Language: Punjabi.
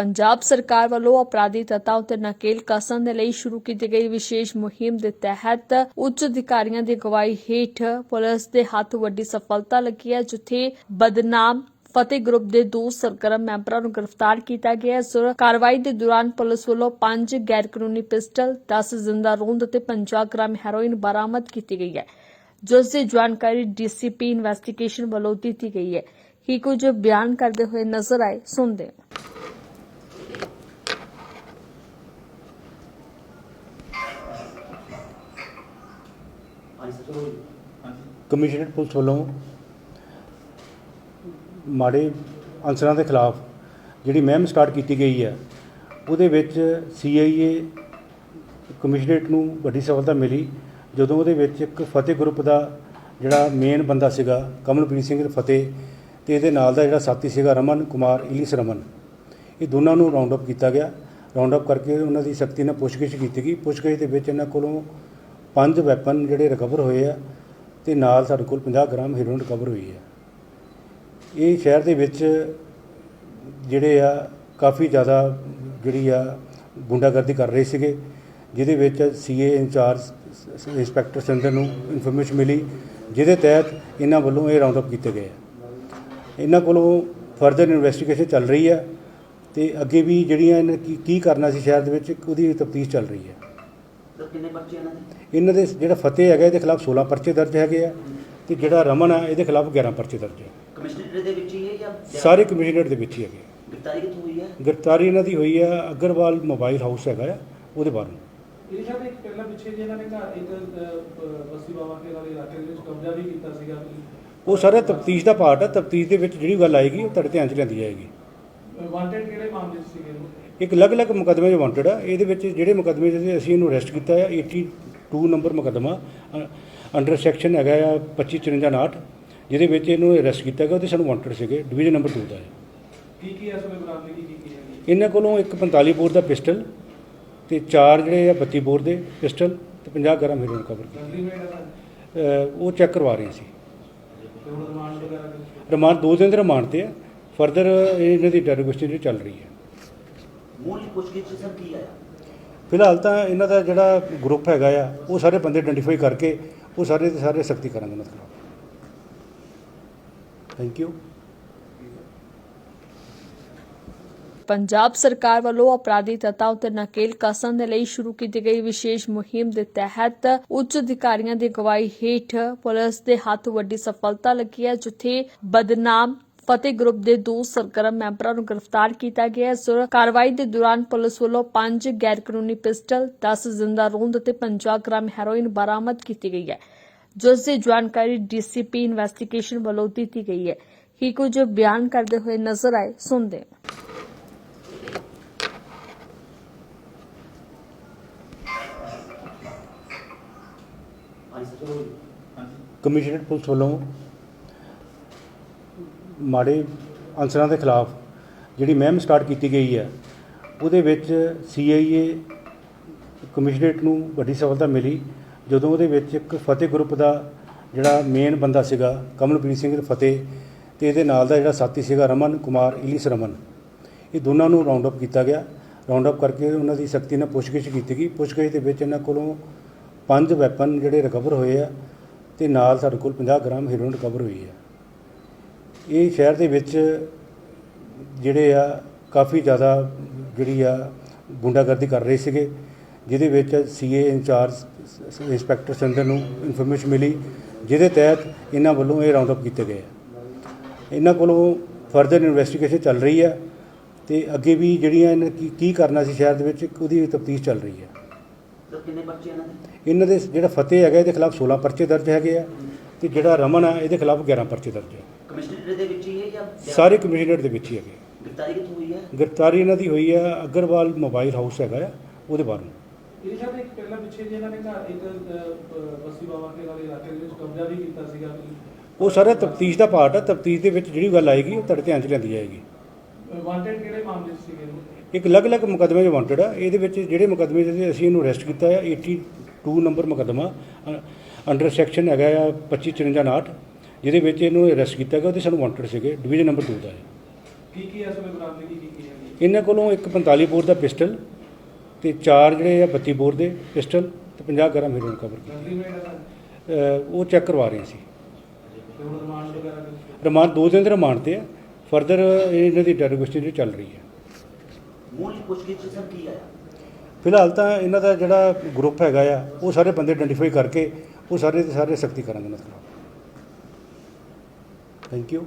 ਪੰਜਾਬ ਸਰਕਾਰ ਵੱਲੋਂ ਅਪਰਾਧੀ ਤੱਤਾਂ ਉਤੇ ਨਕੇਲ ਕਸਣ ਦੇ ਲਈ ਸ਼ੁਰੂ ਕੀਤੀ ਗਈ ਵਿਸ਼ੇਸ਼ ਮੁਹਿੰਮ ਦੇ ਤਹਿਤ ਉੱਚ ਅਧਿਕਾਰੀਆਂ ਦੀ ਅਗਵਾਈ ਹੇਠ ਪੁਲਿਸ ਦੇ ਹੱਥ ਵੱਡੀ ਸਫਲਤਾ ਲੱਗੀ ਹੈ, ਜਿੱਥੇ ਬਦਨਾਮ ਫਤਿਹ ਗਰੁੱਪ ਦੇ ਦੋ ਸਰਗਰਮ ਮੈਂਬਰਾਂ ਨੂੰ ਗ੍ਰਿਫਤਾਰ ਕੀਤਾ ਗਿਆ ਹੈ। ਇਸ ਕਾਰਵਾਈ ਦੇ ਦੌਰਾਨ ਪੁਲਿਸ ਵੱਲੋਂ 5 ਗੈਰ ਕਾਨੂੰਨੀ ਪਿਸਟਲ 10 ਜ਼ਿੰਦਾ ਰੋਂਦ ਅਤੇ 50 ਗ੍ਰਾਮ ਹੈਰੋਇਨ ਬਰਾਮਦ ਕੀਤੀ ਗਈ ਹੈ, ਜਿਸ ਦੀ ਜਾਣਕਾਰੀ ਡੀਸੀਪੀ ਇਨਵੈਸਟੀਗੇਸ਼ਨ ਵੱਲੋਂ ਦਿੱਤੀ ਗਈ ਹੈ। ਕੀ ਕੁਝ ਬਿਆਨ ਕਰਦੇ ਹੋਏ ਨਜ਼ਰ ਆਏ, ਸੁਣਦੇ ਹਾਂ। ਕਮਿਸ਼ਨਰੇਟ ਪੁਲਿਸ ਵੱਲੋਂ ਮਾੜੇ ਅਨਸਰਾਂ ਦੇ ਖਿਲਾਫ ਜਿਹੜੀ ਮਹਿਮ ਸਟਾਰਟ ਕੀਤੀ ਗਈ ਹੈ, ਉਹਦੇ ਵਿੱਚ ਸੀਆਈਏ ਕਮਿਸ਼ਨਰੇਟ ਨੂੰ ਵੱਡੀ ਸਫਲਤਾ ਮਿਲੀ, ਜਦੋਂ ਉਹਦੇ ਵਿੱਚ ਇੱਕ ਫਤਿਹ ਗਰੁੱਪ ਦਾ ਜਿਹੜਾ ਮੇਨ ਬੰਦਾ ਸੀਗਾ, ਕਮਲਪ੍ਰੀਤ ਸਿੰਘ ਫਤਿਹ ਤੇ ਇਹਦੇ ਨਾਲ ਦਾ ਜਿਹੜਾ ਸਾਥੀ ਸੀਗਾ ਰਮਨ ਕੁਮਾਰ ਇਲਿਸ ਰਮਨ, ਇਹ ਦੋਨਾਂ ਨੂੰ ਰਾਉਂਡ ਅਪ ਕੀਤਾ ਗਿਆ। ਰਾਉਂਡ ਅਪ ਕਰਕੇ ਉਹਨਾਂ ਦੀ ਸਖਤੀ ਨਾਲ ਪੁੱਛਗਿੱਛ ਕੀਤੀ ਗਈ। ਪੁੱਛਗਿੱਛ ਦੇ ਵਿੱਚ ਇਹਨਾਂ ਕੋਲੋਂ ਪੰਜ ਵੈਪਨ ਜਿਹੜੇ ਰਿਕਵਰ ਹੋਏ ਆ ਤੇ ਨਾਲ ਸਾਡੇ ਕੋਲ 50 ਗ੍ਰਾਮ ਹੈਰੋਇਨ ਰਿਕਵਰ ਹੋਈ ਹੈ ਇਹ ਸ਼ਹਿਰ ਦੇ ਵਿੱਚ ਜਿਹੜੇ ਆ, ਕਾਫੀ ਜ਼ਿਆਦਾ ਜਿਹੜੀ ਆ, ਗੁੰਡਾਗਰਦੀ ਕਰ ਰਹੇ ਸੀਗੇ, ਜਿਹਦੇ ਵਿੱਚ ਸੀਏ ਇੰਚਾਰਜ ਇੰਸਪੈਕਟਰ ਸਿੰਦਰ ਨੂੰ ਇਨਫੋਰਮੇਸ਼ਨ ਮਿਲੀ, ਜਿਹਦੇ ਤਹਿਤ ਇਹਨਾਂ ਵੱਲੋਂ ਇਹ ਰਾਉਂਡ ਅਪ ਕੀਤੇ ਗਏ ਆ। ਇਹਨਾਂ ਕੋਲੋਂ ਫਰਦਰ ਇਨਵੈਸਟੀਗੇਸ਼ਨ ਚੱਲ ਰਹੀ ਹੈ ਤੇ ਅੱਗੇ ਵੀ ਜਿਹੜੀਆਂ ਇਹਨਾਂ ਕੀ ਕੀ ਕਰਨਾ ਸੀ ਸ਼ਹਿਰ ਦੇ ਵਿੱਚ ਉਹਦੀ ਤਫਤੀਸ਼ ਚੱਲ ਰਹੀ ਹੈ ਸਰ ਕਿੰਨੇ ਬੱਚੇ ਇਹਨਾਂ ਦੇ? ਇਹਨਾਂ ਦੇ ਜਿਹੜਾ ਫਤਿਹ ਹੈਗਾ ਇਹਦੇ ਖਿਲਾਫ 16 ਪਰਚੇ ਦਰਜ ਹੈਗੇ ਆ ਤੇ ਜਿਹੜਾ ਰਮਨ ਆ ਇਹਦੇ ਖਿਲਾਫ 11 ਪਰਚੇ ਦਰਜ ਹੈ ਕਮਿਸ਼ਨਰ ਦੇ ਵਿੱਚ ਹੀ ਹੈ ਜਾਂ ਸਾਰੇ ਕਮਿਸ਼ਨਰੇਟ ਦੇ ਵਿੱਚ ਹੀ ਹੈਗੇ ਗ੍ਰਿਫਤਾਰੀ ਕਿੱਥੋਂ ਹੋਈ ਹੈ? ਗ੍ਰਿਫਤਾਰੀ ਇਹਨਾਂ ਦੀ ਹੋਈ ਆ ਅਗਰਵਾਲ ਮੋਬਾਈਲ ਹਾਊਸ ਹੈਗਾ ਆ ਉਹਦੇ ਬਾਰੇ ਇਹ ਸ਼ਾਇਦ ਇੱਕ ਪਹਿਲਾਂ ਪਿੱਛੇ ਜੇ ਇਹਨਾਂ ਨੇ ਘਰ ਇੱਕ ਅਹ, ਬਸਤੀ ਬਾਵਾ ਕੇ ਵਾਲੇ ਇਲਾਕੇ ਦੇ ਵਿੱਚ ਕਬਜ਼ਾ ਵੀ ਕੀਤਾ ਸੀਗਾ। ਉਹ ਸਾਰੇ ਤਫਤੀਸ਼ ਦਾ ਪਾਰਟ ਹੈ ਤਫਤੀਸ਼ ਦੇ ਵਿੱਚ ਜਿਹੜੀ ਗੱਲ ਆਏਗੀ ਉਹ ਤੁਹਾਡੇ ਧਿਆਨ 'ਚ ਲਿਆਂਦੀ ਜਾਏਗੀ। ਵਾਂਟਡ ਕਿਹੜੇ ਮਾਮਲੇ 'ਚ ਉਹ? ਇੱਕ ਅਲੱਗ-ਅਲੱਗ ਮੁਕੱਦਮੇ 'ਚ ਵਾਂਟਡ ਆ ਇਹਦੇ ਵਿੱਚ ਜਿਹੜੇ ਮੁਕੱਦਮੇ 'ਚ ਅਸੀਂ ਇਹਨੂੰ ਅਰੈਸਟ ਕੀਤਾ ਹੈ 82 ਨੰਬਰ ਮੁਕੱਦਮਾ ਅੰਡਰ ਸੈਕਸ਼ਨ ਹੈਗਾ ਆ 2554 ਜਿਹਦੇ ਵਿੱਚ ਇਹਨੂੰ ਅਰੈਸਟ ਕੀਤਾ ਗਿਆ ਉਹਦੇ ਸਾਨੂੰ ਵਾਂਟਡ ਸੀਗੇ ਡਿਵੀਜ਼ਨ ਨੰਬਰ 2 ਦਾ ਹੈ ਕੀ ਕੀ ਇਸ ਵੇਲੇ ਬਰਾਮਦਗੀ ਕੀ ਕੀ ਹੈ ਇਹਨਾਂ ਕੋਲੋਂ ਇੱਕ 45 ਬੋਰ ਦਾ ਪਿਸਟਲ ਤੇ ਚਾਰ ਜਿਹੜੇ ਆ 32 ਬੋਰ ਦੇ ਪਿਸਟਲ ਤੇ 50 ਗ੍ਰਾਮ ਹੈਰੋਇਨ ਕਵਰ ਅਹ ਉਹ ਚੈੱਕ ਕਰਵਾ ਰਹੇ ਸੀ ਰਿਮਾਂਡ ਦੇ ਦਿਨ ਦੇ ਰਿਮਾਂਡ ਤੇ ਆ। ਫਰਦਰ ਇਹਨਾਂ ਦੀ ਇੰਟਰੋਗੇਸ਼ਨ ਜਿਹੜੀ ਚੱਲ ਰਹੀ ਹੈ। ਮੂਲ ਪੁੱਛਗਿੱਛ ਸਰ ਕੀ ਆਇਆ? ਫਿਲਹਾਲ ਤਾਂ ਇਹਨਾਂ ਦਾ ਜਿਹੜਾ ਗਰੁੱਪ ਹੈਗਾ ਆ ਉਹ ਸਾਰੇ ਬੰਦੇ ਆਇਡੈਂਟੀਫਾਈ ਕਰਕੇ ਉਹ ਸਾਰੇ ਦੇ ਸਾਰੇ ਸਖਤੀ ਕਰਾਂਗੇ ਉਹਨਾਂ ਦੇ ਖਿਲਾਫ ਥੈਂਕ ਯੂ ਪੰਜਾਬ ਸਰਕਾਰ ਵੱਲੋਂ ਅਪਰਾਧੀ ਤੱਤਾਂ ਉੱਤੇ ਨਕੇਲ ਕਸਣ ਦੇ ਲਈ ਸ਼ੁਰੂ ਕੀਤੀ ਗਈ ਵਿਸ਼ੇਸ਼ ਮੁਹਿੰਮ ਦੇ ਤਹਿਤ ਉੱਚ ਅਧਿਕਾਰੀਆਂ ਦੀ ਅਗਵਾਈ ਹੇਠ ਪੁਲਿਸ ਦੇ ਹੱਥ ਵੱਡੀ ਸਫਲਤਾ ਲੱਗੀ ਹੈ ਜਿੱਥੇ ਬਦਨਾਮ ਫਤਿਹ ਗਰੁੱਪ ਦੇ ਦੋ ਸਰਗਰਮ ਮੈਂਬਰਾਂ ਨੂੰ ਗ੍ਰਿਫਤਾਰ ਕੀਤਾ ਗਿਆ ਹੈ। ਇਸ ਕਾਰਵਾਈ ਦੇ ਦੌਰਾਨ ਪੁਲਿਸ ਵੱਲੋਂ 5 ਗੈਰ ਕਾਨੂੰਨੀ ਪਿਸਟਲ 10 ਜ਼ਿੰਦਾ ਰੋਂਦ ਅਤੇ 50 ਗ੍ਰਾਮ ਹੈਰੋਇਨ ਬਰਾਮਦ ਕੀਤੀ ਗਈ ਹੈ ਜਿਸ ਦੀ ਜਾਣਕਾਰੀ ਡੀਸੀਪੀ ਇਨਵੈਸਟੀਗੇਸ਼ਨ ਵੱਲੋਂ ਦਿੱਤੀ ਗਈ ਹੈ। ਕੀ ਕੁਝ ਬਿਆਨ ਕਰਦੇ ਹੋਏ ਨਜ਼ਰ ਆਏ ਸੁਣਦੇ ਹਾਂ। ਕਮਿਸ਼ਨਰੇਟ ਪੁਲਿਸ ਵੱਲੋਂ ਮਾੜੇ ਅਨਸਰਾਂ ਦੇ ਖਿਲਾਫ ਜਿਹੜੀ ਮਹਿਮ ਸਟਾਰਟ ਕੀਤੀ ਗਈ ਹੈ, ਉਹਦੇ ਵਿੱਚ ਸੀਆਈਏ ਕਮਿਸ਼ਨਰੇਟ ਨੂੰ ਵੱਡੀ ਸਫਲਤਾ ਮਿਲੀ। ਜਦੋਂ ਉਹਦੇ ਵਿੱਚ ਇੱਕ ਫਤਿਹ ਗਰੁੱਪ ਦਾ ਜਿਹੜਾ ਮੇਨ ਬੰਦਾ ਸੀਗਾ, ਕਮਲਪ੍ਰੀਤ ਸਿੰਘ ਫਤਿਹ ਤੇ ਇਹਦੇ ਨਾਲ ਦਾ ਜਿਹੜਾ ਸਾਥੀ ਸੀਗਾ ਰਮਨ ਕੁਮਾਰ, ਇਲਿਸ ਰਮਨ, ਇਹ ਦੋਨਾਂ ਨੂੰ ਰਾਉਂਡ ਅਪ ਕੀਤਾ ਗਿਆ। ਰਾਉਂਡ ਅਪ ਕਰਕੇ ਉਹਨਾਂ ਦੀ ਸਖਤੀ ਨਾਲ ਪੁੱਛਗਿੱਛ ਕੀਤੀ ਗਈ। ਪੁੱਛਗਿੱਛ ਦੇ ਵਿੱਚ ਇਹਨਾਂ ਕੋਲੋਂ ਪੰਜ ਵੈਪਨ ਜਿਹੜੇ ਰਿਕਵਰ ਹੋਏ ਆ ਤੇ ਨਾਲ ਸਾਡੇ ਕੋਲ 50 ਗ੍ਰਾਮ ਹੀਰੋਇਨ ਰਿਕਵਰ ਹੋਈ ਹੈ। ਇਹ ਸ਼ਹਿਰ ਦੇ ਵਿੱਚ ਜਿਹੜੇ ਆ ਕਾਫੀ ਜ਼ਿਆਦਾ ਜਿਹੜੀ ਆ ਗੁੰਡਾਗਰਦੀ ਕਰ ਰਹੇ ਸੀਗੇ ਜਿਹਦੇ ਵਿੱਚ ਸੀਏ ਇੰਚਾਰਜ ਇੰਸਪੈਕਟਰ ਸਿੰਦਰ ਨੂੰ ਇਨਫੋਰਮੇਸ਼ਨ ਮਿਲੀ ਜਿਹਦੇ ਤਹਿਤ ਇਹਨਾਂ ਵੱਲੋਂ ਇਹ ਰਾਉਂਡ ਅਪ ਕੀਤੇ ਗਏ ਆ। ਇਹਨਾਂ ਕੋਲੋਂ ਫਰਦਰ ਇਨਵੈਸਟੀਗੇਸ਼ਨ ਚੱਲ ਰਹੀ ਹੈ ਤੇ ਅੱਗੇ ਵੀ ਜਿਹੜੀਆਂ ਇਹਨਾਂ ਕੀ ਕੀ ਕਰਨਾ ਸੀ ਸ਼ਹਿਰ ਦੇ ਵਿੱਚ ਉਹਦੀ ਤਫਤੀਸ਼ ਚੱਲ ਰਹੀ ਹੈ ਕਿੰਨੇ ਬੱਚੇ ਇਹਨਾਂ ਦੇ? ਇਹਨਾਂ ਦੇ ਜਿਹੜਾ ਫਤਿਹ ਹੈਗਾ ਇਹਦੇ ਖਿਲਾਫ 16 ਪਰਚੇ ਦਰਜ ਹੈਗੇ ਆ ਤੇ ਜਿਹੜਾ ਰਮਨ ਆ ਇਹਦੇ ਖਿਲਾਫ 11 ਪਰਚੇ ਦਰਜ ਹੈ ਕਮਿਸ਼ਨਰ ਦੇ ਵਿੱਚ ਹੀ ਹੈ ਜਾਂ ਸਾਰੇ ਕਮਿਸ਼ਨਰੇਟ ਦੇ ਵਿੱਚ ਹੀ ਹੈਗੇ ਗ੍ਰਿਫਤਾਰੀ ਕਿੱਥੋਂ ਹੋਈ ਹੈ? ਗ੍ਰਿਫਤਾਰੀ ਇਹਨਾਂ ਦੀ ਹੋਈ ਆ ਅਗਰਵਾਲ ਮੋਬਾਈਲ ਹਾਊਸ ਹੈਗਾ ਆ ਉਹਦੇ ਬਾਰੇ ਇਹ ਸ਼ਾਇਦ ਇੱਕ ਪਹਿਲਾਂ ਪਿੱਛੇ ਜੇ ਇਹਨਾਂ ਨੇ ਘਰ ਇੱਕ ਅਹ, ਬਸਤੀ ਬਾਵਾ ਕੇ ਵਾਲੇ ਇਲਾਕੇ ਦੇ ਵਿੱਚ ਕਬਜ਼ਾ ਵੀ ਕੀਤਾ ਸੀਗਾ। ਉਹ ਸਾਰੇ ਤਫਤੀਸ਼ ਦਾ ਪਾਰਟ ਹੈ ਤਫਤੀਸ਼ ਦੇ ਵਿੱਚ ਜਿਹੜੀ ਗੱਲ ਆਏਗੀ ਉਹ ਤੁਹਾਡੇ ਧਿਆਨ 'ਚ ਲਿਆਂਦੀ ਜਾਏਗੀ। ਵਾਂਟਡ ਕਿਹੜੇ ਮਾਮਲੇ 'ਚ ਸੀਗੇ? ਉਹ? ਇੱਕ ਅਲੱਗ-ਅਲੱਗ ਮੁਕੱਦਮੇ 'ਚ ਵਾਂਟਡ ਆ ਇਹਦੇ ਵਿੱਚ ਜਿਹੜੇ ਮੁਕੱਦਮੇ 'ਚ ਅਸੀਂ ਇਹਨੂੰ ਅਰੈਸਟ ਕੀਤਾ ਹੈ 82 ਨੰਬਰ ਮੁਕੱਦਮਾ ਅੰਡਰ ਸੈਕਸ਼ਨ ਹੈਗਾ ਆ 2554 ਜਿਹਦੇ ਵਿੱਚ ਇਹਨੂੰ ਅਰੈਸਟ ਕੀਤਾ ਗਿਆ ਉਹਦੇ ਸਾਨੂੰ ਵਾਂਟਡ ਸੀਗੇ ਡਿਵੀਜ਼ਨ ਨੰਬਰ 2 ਦਾ ਹੈ ਕੀ ਕੀ ਇਸ ਵੇਲੇ ਬਰਾਮਦਗੀ ਕੀ ਕੀ ਹੈ ਇਹਨਾਂ ਕੋਲੋਂ ਇੱਕ 45 ਬੋਰ ਦਾ ਪਿਸਟਲ ਤੇ ਚਾਰ ਜਿਹੜੇ ਆ 32 ਬੋਰ ਦੇ ਪਿਸਟਲ ਤੇ 50 ਗ੍ਰਾਮ ਹੀਰੋਇਨ ਕਵਰ ਕੀਤੀ। ਉਹ ਚੈੱਕ ਕਰਵਾ ਰਹੇ ਸੀ ਤੇ ਰਿਮਾਂਡ ਦੋ ਦਿਨ ਦੇ ਰਿਮਾਂਡ ਤੇ ਆ। ਫਰਦਰ ਇਹਨਾਂ ਦੀ ਇੰਟਰੋਗੇਸ਼ਨ ਜਿਹੜੀ ਚੱਲ ਰਹੀ ਹੈ। ਮੂਲ ਪੁੱਛਗਿੱਛ ਸਰ ਕੀ ਆਇਆ? ਫਿਲਹਾਲ ਤਾਂ ਇਹਨਾਂ ਦਾ ਜਿਹੜਾ ਗਰੁੱਪ ਹੈਗਾ ਆ ਉਹ ਸਾਰੇ ਬੰਦੇ ਆਇਡੈਂਟੀਫਾਈ ਕਰਕੇ ਉਹ ਸਾਰੇ ਦੇ ਸਾਰੇ ਸਖਤੀ ਕਰਾਂਗੇ ਇਹਨਾਂ ਦੇ ਖਿਲਾਫ ਥੈਂਕ ਯੂ